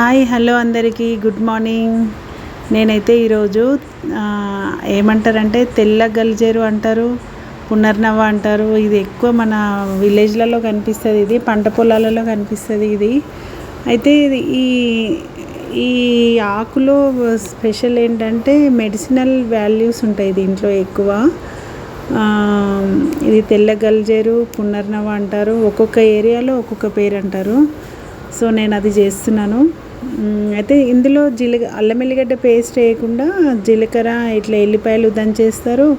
Hi hello అందరికీ. Good morning. నేనైతే ఈరోజు ఏమంటారంటే తెల్ల గల్జేరు అంటారు పునర్నవ అంటారు. ఇది ఎక్కువ మన విలేజ్లలో కనిపిస్తుంది ఇది పంట పొలాలలో కనిపిస్తుంది ఇది. అయితే ఇది ఈ ఈ ఆకులో స్పెషల్ ఏంటంటే మెడిసినల్ వాల్యూస్ ఉంటాయి దీంట్లో ఎక్కువ. ఇది తెల్ల గల్జేరు పునర్నవ అంటారు. ఒక్కొక్క ఏరియాలో ఒక్కొక్క పేరు అంటారు. సో నేను అది చేస్తున్నాను. అయితే ఇందులో జీలక అల్లం ఎల్లిగడ్డ పేస్ట్ వేయకుండా జీలకర్ర ఇట్లా ఎల్లిపాయలు దంచేస్తారు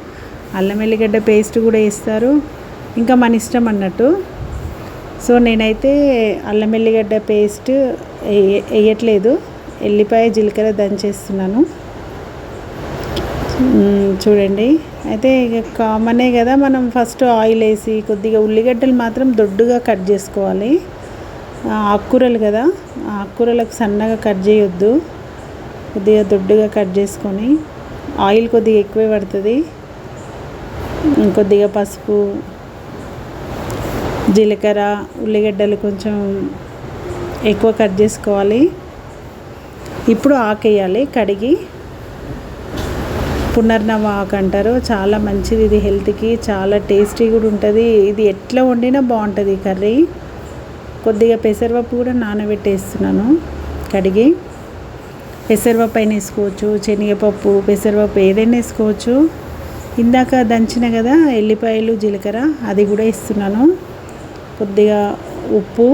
అల్లం ఎల్లిగడ్డ పేస్ట్ కూడా వేస్తారు. ఇంకా మన ఇష్టం అన్నట్టు. సో నేనైతే అల్లం ఎల్లిగడ్డ పేస్ట్ వేయ- వేయట్లేదు. ఎల్లిపాయ జీలకర్ర దంచేస్తున్నాను చూడండి. అయితే ఇక కామనే కదా మనం ఫస్ట్ ఆయిల్ వేసి కొద్దిగా ఉల్లిగడ్డలు మాత్రం దొడ్డుగా కట్ చేసుకోవాలి. ఆకుకూరలు కదా. ఆకుకూరలకు సన్నగా కట్ చేయొద్దు. కొద్దిగా దొడ్డుగా కట్ చేసుకొని ఆయిల్ కొద్దిగా ఎక్కువే పడుతుంది. కొద్దిగా పసుపు జీలకర్ర ఉల్లిగడ్డలు కొంచెం ఎక్కువ కట్ చేసుకోవాలి. ఇప్పుడు ఆకేయాలి కడిగి. పునర్నవ ఆకు అంటారు. చాలా మంచిది ఇది హెల్త్కి. చాలా టేస్టీ కూడా ఉంటుంది. ఇది ఎట్లా వండినా బాగుంటుంది ఈ కర్రీ. కొద్దిగా పెసరపప్పు కూడా నానబెట్టేస్తున్నాను. కడిగి పెసరపప్పు అయినా వేసుకోవచ్చు శనగపప్పు పెసరపప్పు ఏదైనా వేసుకోవచ్చు. ఇందాక దంచిన కదా ఎల్లిపాయలు జీలకర్ర అది కూడా ఇస్తున్నాను కొద్దిగా ఉప్పు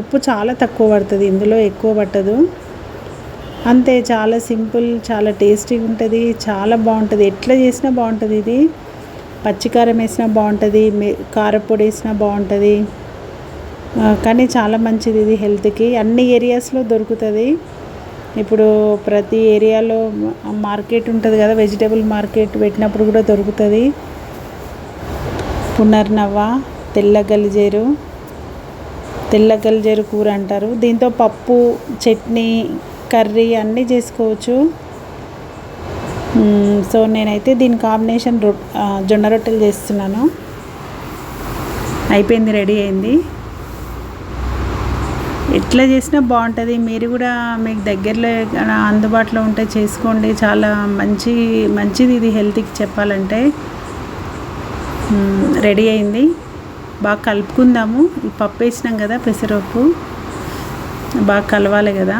ఉప్పు చాలా తక్కువ పడుతుంది ఇందులో ఎక్కువ పట్టదు. అంతే చాలా సింపుల్ చాలా టేస్టీగా ఉంటుంది చాలా బాగుంటుంది. ఎట్లా చేసినా బాగుంటుంది ఇది. పచ్చికారం వేసినా బాగుంటుంది కారపొడి వేసినా బాగుంటుంది. కానీ చాలా మంచిది ఇది హెల్త్కి. అన్ని ఏరియాస్లో దొరుకుతుంది. ఇప్పుడు ప్రతి ఏరియాలో మార్కెట్ ఉంటుంది కదా వెజిటేబుల్ మార్కెట్ పెట్టినప్పుడు కూడా దొరుకుతుంది. పునర్నవ్వ తెల్ల గలిజేరు తెల్ల గలిజేరు కూర అంటారు. దీంతో పప్పు చట్నీ కర్రీ అన్నీ చేసుకోవచ్చు. సో నేనైతే దీని కాంబినేషన్ రొ జొన్న రొట్టెలు చేస్తున్నాను. అయిపోయింది రెడీ అయింది. ఎట్లా చేసినా బాగుంటుంది. మీరు కూడా మీకు దగ్గరలో అందుబాటులో ఉంటే చేసుకోండి. చాలా మంచి మంచిది ఇది హెల్త్కి చెప్పాలంటే. రెడీ అయింది. బాగా కలుపుకుందాము. ఈ పప్పు వేసినాం కదా పెసరపప్పు. బాగా కలవాలి కదా.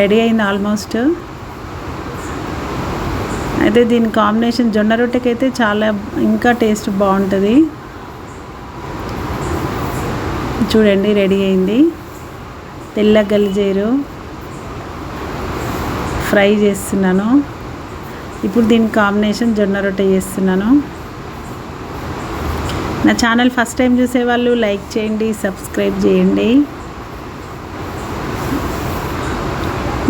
రెడీ అయింది ఆల్మోస్ట్. అయితే దీని కాంబినేషన్ జొన్న రొట్టెకి అయితే చాలా ఇంకా టేస్ట్ బాగుంటుంది. చూడండి రెడీ అయింది. తెల్ల గలిజేరు ఫ్రై చేస్తున్నాను. ఇప్పుడు దీని కాంబినేషన్ జొన్న రొట్టె చేస్తున్నాను. నా ఛానల్ ఫస్ట్ టైం చూసేవాళ్ళు లైక్ చేయండి సబ్స్క్రైబ్ చేయండి.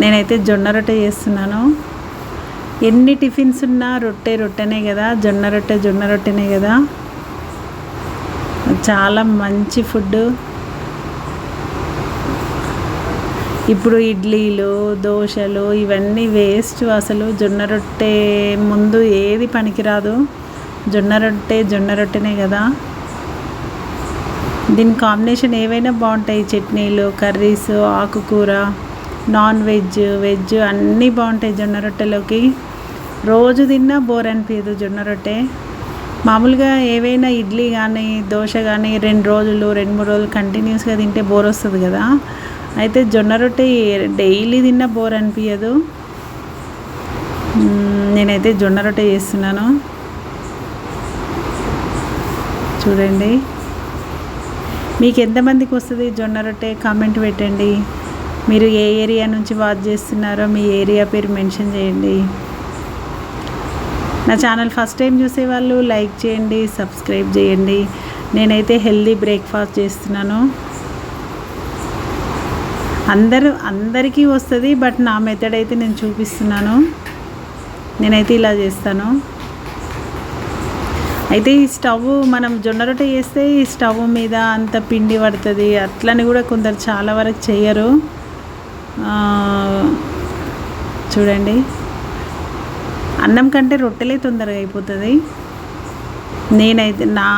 నేనైతే జొన్న రొట్టె చేస్తున్నాను. ఎన్ని టిఫిన్స్ ఉన్నా రొట్టె రొట్టెనే కదా జొన్న రొట్టె జొన్న రొట్టెనే కదా. చాలా మంచి ఫుడ్ ఇప్పుడు ఇడ్లీలు దోశలు ఇవన్నీ వేస్ట్ అసలు. జొన్న రొట్టె ముందు ఏది పనికిరాదు. జొన్న రొట్టె జొన్న రొట్టెనే కదా. దీని కాంబినేషన్ ఏవైనా బాగుంటాయి. చట్నీలు కర్రీస్ ఆకుకూర నాన్ వెజ్ వెజ్ అన్నీ బాగుంటాయి జొన్న రొట్టెలోకి. రోజు తిన్నా బోర్ అనిపించదు జొన్న రొట్టె. మామూలుగా ఏవైనా ఇడ్లీ కానీ దోశ కానీ రెండు రోజులు రెండు మూడు రోజులు కంటిన్యూస్గా తింటే బోర్ వస్తుంది కదా. అయితే జొన్న రొట్టె డైలీ తిన్నా బోర్ అనిపించదు నేనైతే జొన్న రొట్టె చేస్తున్నాను. చూడండి. మీకు ఎంతమందికి వస్తుంది జొన్న రొట్టె? కామెంట్ పెట్టండి. మీరు ఏ ఏరియా నుంచి వాచ్ చేస్తున్నారో మీ ఏరియా పేరు మెన్షన్ చేయండి. నా ఛానల్ ఫస్ట్ టైం చూసేవాళ్ళు లైక్ చేయండి సబ్స్క్రైబ్ చేయండి. నేనైతే హెల్దీ బ్రేక్ఫాస్ట్ చేస్తున్నాను. అందరూ అందరికీ వస్తుంది బట్ నా మెథడ్ అయితే నేను చూపిస్తున్నాను. నేనైతే ఇలా చేస్తాను. అయితే ఈ స్టవ్ మనం జొన్న రొట్టె చేస్తే ఈ స్టవ్ మీద అంత పిండి పడుతుంది. అట్లని కూడా కొందరు చాలా వరకు చేయరు. చూడండి. అన్నం కంటే రొట్టెలే తొందరగా అయిపోతుంది. నేనైతే నా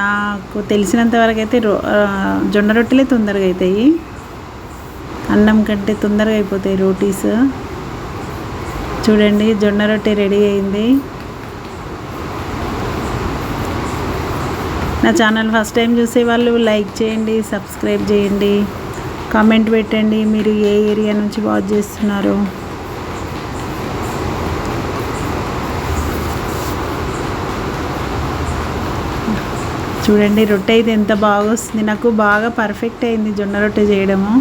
నాకు తెలిసినంత వరకు అయితే రో జొన్న రొట్టెలే తొందరగా అవుతాయి అన్నం కంటే తొందరగా అయిపోతాయి రోటీస్. చూడండి జొన్న రొట్టె రెడీ అయింది. నా ఛానల్ ఫస్ట్ టైం చూసే వాళ్ళు లైక్ చేయండి సబ్స్క్రైబ్ చేయండి. కామెంట్ పెట్టండి మీరు ఏ ఏరియా నుంచి వాచ్ చేస్తున్నారు. చూడండి రొట్టె అయితే ఎంత బాగా వస్తుంది నాకు బాగా పర్ఫెక్ట్ అయింది జొన్న రొట్టె చేయడము.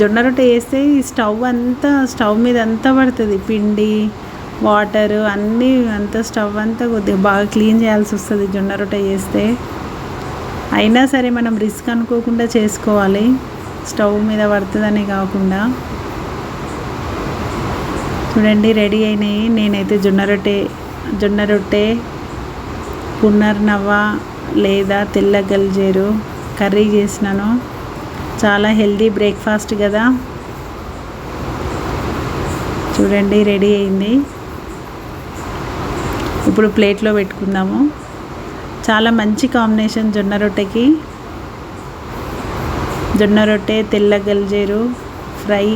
జొన్న రొట్టె వేస్తే ఈ స్టవ్ అంతా స్టవ్ మీద అంతా పడుతుంది. పిండి వాటర్ అన్నీ అంతా స్టవ్ అంతా కొద్దిగా బాగా క్లీన్ చేయాల్సి వస్తుంది జొన్న రొట్టె చేస్తే. అయినా సరే మనం రిస్క్ అనుకోకుండా చేసుకోవాలి. స్టవ్ మీద పడుతుందని కాకుండా. చూడండి రెడీ అయినాయి. నేనైతే జొన్న రొట్టె జొన్న రొట్టె పునర్నవ లేదా తెల్ల గల్జేరు కర్రీ చేసినాను. చాలా హెల్దీ బ్రేక్ఫాస్ట్ కదా. చూడండి రెడీ అయింది. ఇప్పుడు ప్లేట్లో పెట్టుకుందాము. చాలా మంచి కాంబినేషన్ జొన్న రొట్టెకి. జొన్న రొట్టె తెల్ల గల్జేరు ఫ్రై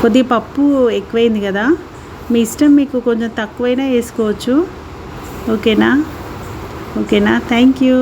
కొద్దిగా పప్పు ఎక్కువైంది కదా. మీ ఇష్టం మీకు కొంచెం తక్కువైనా వేసుకోవచ్చు. ఓకేనా? ఓకేనా? Thank you